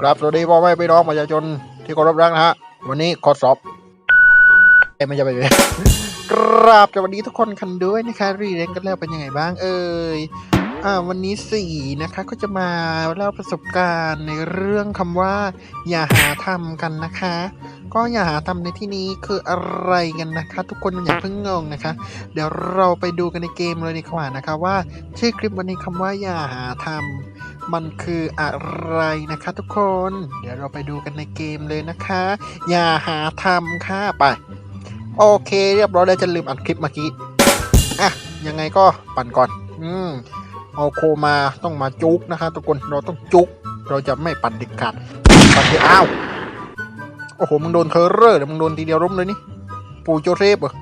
ครับสวัสดีพ่อแม่พี่น้องประชาชนที่เคารพรักนะฮะวันนี้ขอสอบเอ้ไม่จะไปเลยกราบสวัสดีทุกคนกันด้วยนะคะรีเรนกันแล้วเป็นยังไงบ้างเอ่ยอ่าวันนี้สี่นะคะก็จะมาเล่าประสบการณ์ในเรื่องคำว่า อย่าหาทำกันนะคะ ก็อย่าหาทำในที่นี้คืออะไรกันนะคะ ทุกคนอย่าเพิ่งงงนะคะ เดี๋ยวเราไปดูกันในเกมเลยดีกว่านะคะว่าชื่อคลิปวันนี้คำว่าอย่าหาทำมันคืออะไรนะคะ ทุกคน เดี๋ยวเราไปดูกันในเกมเลยนะคะ อย่าหาทำค่ะไป โอเคเรียบร้อยแล้วจะลืมอัดคลิปเมื่อกี้อะยังไงก็ปั่นก่อน อืมเอาโคมาต้องมาจุกนะคะ ทุกคนเราต้องจุก เราจะไม่ปั่นเด็ดขาดปั่นที่อ้าว โอ้โห มึงโดนเทอร์เรอร์เดี๋ยวมึงโดนทีเดียวร่มเลยนี่ ปู่โจเซฟเหรอ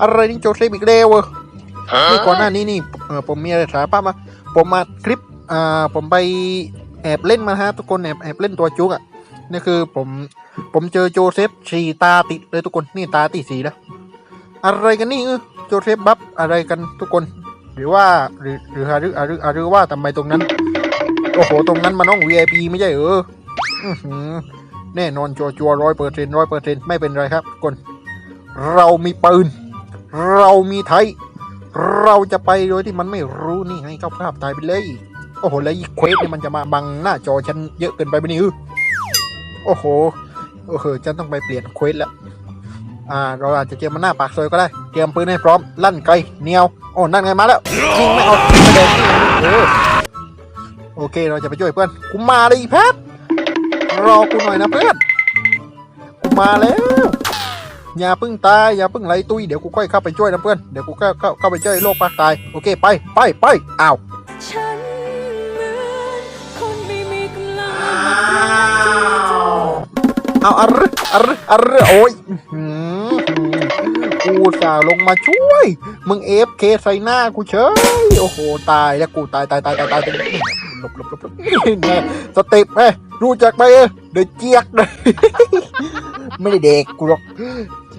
อะไรนี่โจเซฟอีกแล้วเหรอนี่ก่อนหน้านี้นี่เออผมมีอะไรถามป้ามา ผมมาคลิป อ่า ผมไปแอบเล่นมาฮะทุกคนแอบแอบเล่นตัวจุกอะ นี่คือผม ผมเจอโจเซฟสีตาติดเลยทุกคน นี่ตาติดสีแล้วอะไรกันนี่เออโจเซฟบัฟอะไรกันทุกคน หรือว่าหรือหรือหรือหรือหรือว่าทำไมตรงนั้น โอ้โห ตรงนั้นมันต้อง VIP ไม่ใช่เอออือ แน่นอนจัวจัวร้อยเปอร์เซ็นต์ร้อยเปอร์เซ็นต์ไม่เป็นไรครับกคนเรามีปืน เรามีไทย เราจะไปโดยที่มันไม่รู้นี่ให้เข้าภาพตายไปเลย โอ้โห แล้วอีเควสเนี่ยมันจะมาบังหน้าจอฉันเยอะเกินไปไหมนี่เออโอ้โหโอ้โหฉันต้องไปเปลี่ยนเควสแล้วอ่า เราอาจจะเจอมันหน้าปากซอยก็ได้ เตรียมปืนให้พร้อม ลั่นไกลเนียว โอ้นั่นไงมาแล้วยิงไม่เอาไม่เด็นโอเค เราจะไปช่วยเพื่อนกูมาเลยแพท รอกูหน่อยนะเพื่อนกูมาแล้ว อย่าเพิ่งตายอย่าเพิ่งไหลตุยเดี๋ยวกูค่อยเข้าไปช่วยนะเพื่อนเดี๋ยวกูเข้าเข้าเข้าไปช่วยโลกภาคตายโอเคไปไปไปอ้าวฉันเหมือนคนไม่มีกำลังเอาอะรึอะรึอะรึโอ้ยอื้อหือกูสาห์ลงมาช่วย มึงเอฟเคใส่หน้ากูเฉยโอ้โหตายแล้วกูตายตายตายตายตายตายหลบหลบหลบหลบแน่สเต็ปเอ้ย รู้จักไหมเอ้ยเดือดเจี๊ยกเลยไม่ได้เด็กกูหรอก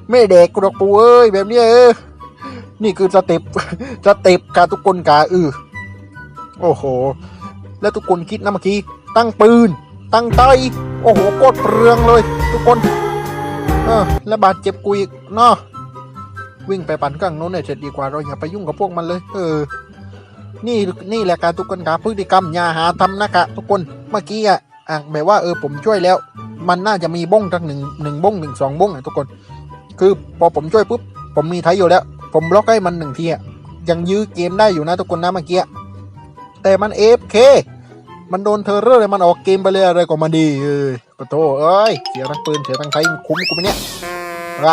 ไม่ได้เด็กกูหรอกปูเอ้ยแบบเนี้ยเออนี่คือสเต็ปสเต็ปกาทุกคนกาอือโอ้โห แล้วทุกคนคิดนะเมื่อกี้ ตั้งปืน ตั้งใจโอ้โหโคตรเปลืองเลย ทุกคน เออแล้วบาดเจ็บกูอีกเนาะวิ่งไปปั่นข้างโน้นเนี่ยเสร็จดีกว่าเราอย่าไปยุ่งกับพวกมันเลย เออ นี่นี่แหละการทุกคนครับพฤติกรรมอย่าหาทำนะคะทุกคนเมื่อกี้อะ อะแบบว่าเออผมช่วยแล้ว มันน่าจะมีบ้งทั้งหนึ่งหนึ่งบ้งหนึ่งสองบ้งอะทุกคน คือพอผมช่วยปุ๊บผมมีไทยอยู่แล้ว ผมบล็อกให้มันหนึ่งทีอะยังยื้อเกมได้อยู่นะทุกคนนะเมื่อกี้แต่มันเอฟเคมันโดนเทอร์เรอร์เลยมันออกเกมไปเลยอะไรก็มาดีเอ้ยปะโตเอ้ยเสียทั้งปืนเสียทั้งไทยคุ้มกูไหมเนี่ยไร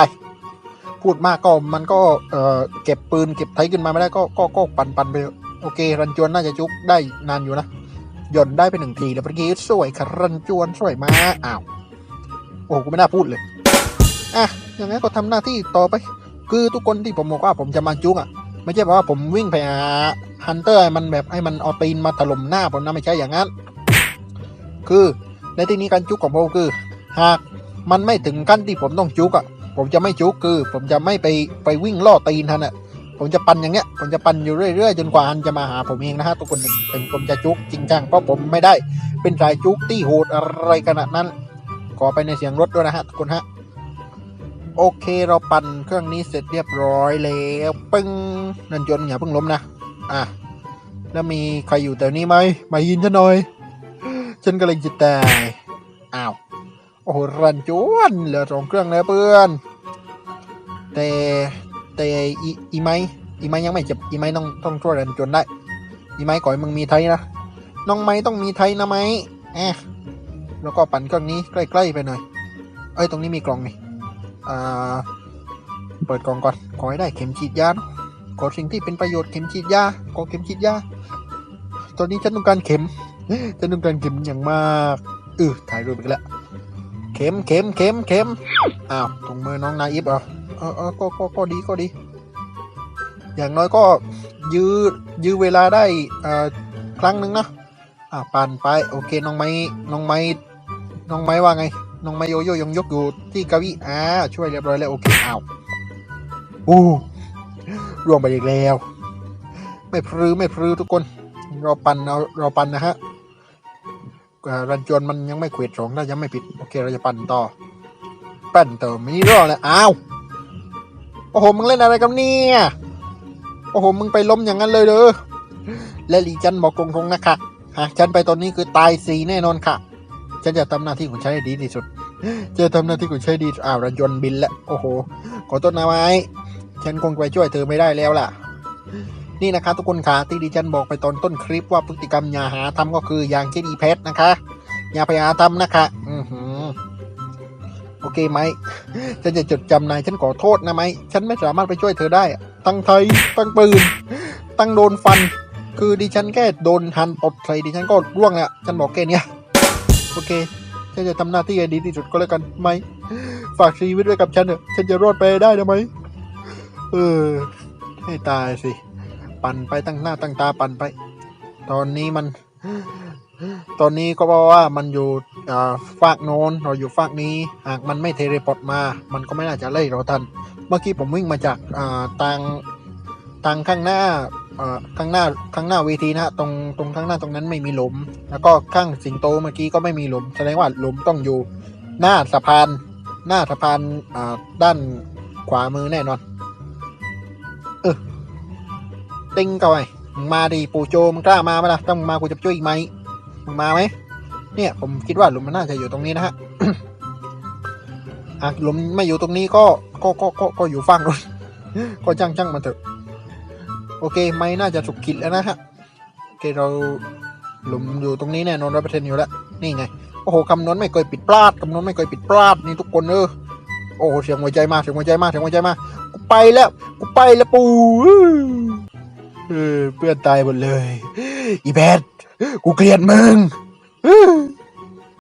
พูดมากก็มันก็เอ่อเก็บปืนเก็บไทยขึ้นมาไม่ได้ก็ก็ก็ปันปันไปโอเค รันจวนน่าจะจุกได้นานอยู่นะ หย่อนได้ไปหนึ่งทีแล้วเมื่อกี้สวยครันจวนสวยมากอ้าวโอ้โหกูไม่น่าพูดเลยอะอยังไงก็ทำหน้าที่ต่อไป คือทุกคนที่ผมบอกว่าผมจะมาจุกอะ ไม่ใช่เพราะว่าผมวิ่งไปหาฮันเตอร์มันแบบให้มันเอาตีนมาถล่มหน้าผมนะไม่ใช่อย่างนั้น คือในที่นี้การจุกของผมคือ หากมันไม่ถึงขั้นที่ผมต้องจุกอะ ผมจะไม่จุกคือ ผมจะไม่ไปไปวิ่งล่อตีนท่านอะ ผมจะปั่นอย่างเงี้ย ผมจะปั่นอยู่เรื่อยๆ จนกว่าฮันจะมาหาผมเองนะฮะทุกคนถึงผมจะจุกจริงจังเพราะผมไม่ได้เป็นสายจุกที่โหดอะไรขนาดนั้น ขอไปในเสียงรถด้วยนะฮะทุกคนฮะโอเคเราปั่นเครื่องนี้เสร็จเรียบร้อยแล้วปึ้งนันจนอย่าเพิ่งล้มนะอะแล้วมีใครอยู่แถวนี้ไหมมายินฉันหน่อยฉันกำลังจะตายอ้าวโอ้โหรันจวนเหลือสองเครื่องแล้วเพื่อนแต่ แต่อีอีไม้อีไม้ยังไม่เจ็บอีไม้ต้องต้องช่วยรันจนได้ อีไม้ก่อยมึงมีไทยนะน้องไม้ต้องมีไทยนะไม้แอะแล้วก็ปั่นเครื่องนี้ใกล้ๆไปหน่อยเอ้ยตรงนี้มีกล่องนี่อ่าเปิดกล่องก่อนขอให้ได้เข็มฉีดยาเนอะขอสิ่งที่เป็นประโยชน์เข็มฉีดยาขอเข็มฉีดยาตอนนี้ฉันต้องการเข็มฉันต้องการเข็มอย่างมากเออถ่ายรูปอีกแล้วเข็มเข็มเข็มเข็มอ้าวถุงมือน้องนายอิฟเหรอ เออเออก็ก็ก็ดีก็ดี อย่างน้อยก็ยื้อยื้อเวลาได้อ่อครั้งหนึ่งนะอ่าปั่นไปโอเคน้องไม้น้องไม้น้องไม้ว่าไง น้องไมโยโยยังยกอยู่ที่เกาอี้อ่าช่วยเรียบร้อยแล้วโอเคอ้าวอู้ร่วงไปอีกแล้ว ไม่พรือไม่พรือทุกคน เราปันเอาเราปันนะฮะรันจวนมันยังไม่เขวดสองถ้ายังไม่ผิด โอเคเราจะปั่นต่อปั่นต่อม่รอดแล้วอ้าว โอ้โหมึงเล่นอะไรกันเนี่ย โอ้โหมึงไปล้มอย่างนั้นเลยเด้อและลีจันบอกตรงๆนะคะหากฉันไปตอนนี้คือตายสีแน่นอนค่ะ ฉันจะทำหน้าที่ของฉันให้ดีที่สุดจะทำหน้าที่ของฉันให้ดีอ้าวรันยนต์บินแล้วโอ้โห ขอโทษนะไม้ฉันคงไปช่วยเธอไม่ได้แล้วล่ะ นี่นะคะ ทุกคนค่ะที่ดิฉันบอกไปตอนต้นคลิปว่าพฤติกรรมอย่าหาทำก็คืออย่างเช่นอีเพชนะคะ อย่าไปหาทำนะคะ เคไหมฉันจะจดจำนายฉันขอโทษนะไหมฉันไม่สามารถไปช่วยเธอได้ ตั้งไทยตั้งปืน ตั้งโดนฟัน คือดิฉันแค่โดนหันตดใส่ดิฉันก็ร่วงแล้วฉันบอกแค่เนี้ยโอเคฉันจะทำหน้าที่ให้ดีที่สุดก็แล้วกันไหมฝากชีวิตไว้กับฉันเถอะฉันจะรอดไปได้นะไหมเออ ให้ตายสิ ปั่นไปตั้งหน้าตั้งตาปั่นไป ตอนนี้มัน ตอนนี้ก็บอกว่ามันอยู่ ฝากโน้นเราอยู่ฝากนี้ หากมันไม่เทเลพอร์ตมา มันก็ไม่น่าจะไล่เราทัน เมื่อกี้ผมวิ่งมาจากทางทางข้างหน้าข้างหน้าข้างหน้าเวทีนะตรงตรงข้างหน้าตรงนั้นไม่มีหลุม แล้วก็ข้างสิงโตเมื่อกี้ก็ไม่มีหลุม แสดงว่าหลุมต้องอยู่หน้าสะพาน หน้าสะพานด้านขวามือแน่นอน เออติ้งเข้าไปมึงมาดิปูโจมึงกล้ามาไหมล่ะถ้ามึงมากูจะช่วยอีกไหมมึงมาไหม เนี่ยผมคิดว่าหลุมมันน่าจะอยู่ตรงนี้นะฮะอะหลุมไม่อยู่ตรงนี้ก็ก็ก็ก็ก็อยู่ฝั่งนู้นก็จ้างจ้างมันเถอะ โอเค ไม่น่าจะถูกคิดแล้วนะฮะโอเคเราหลุมอยู่ตรงนี้แน่นอนร้อยเปอร์เซ็นต์อยู่แล้วนี่ไงโอ้โหคำนวณไม่เคยปิดพลาดคำนวณไม่เคยปิดพลาดนี่ทุกคนเออโอ้โหเสียงหัวใจมาเสียงหัวใจมาเสียงหัวใจมากูไปแล้วกูไปแล้วปูเออเพื่อนตายหมดเลย อีแพทกูเกลียดมึง 嗯。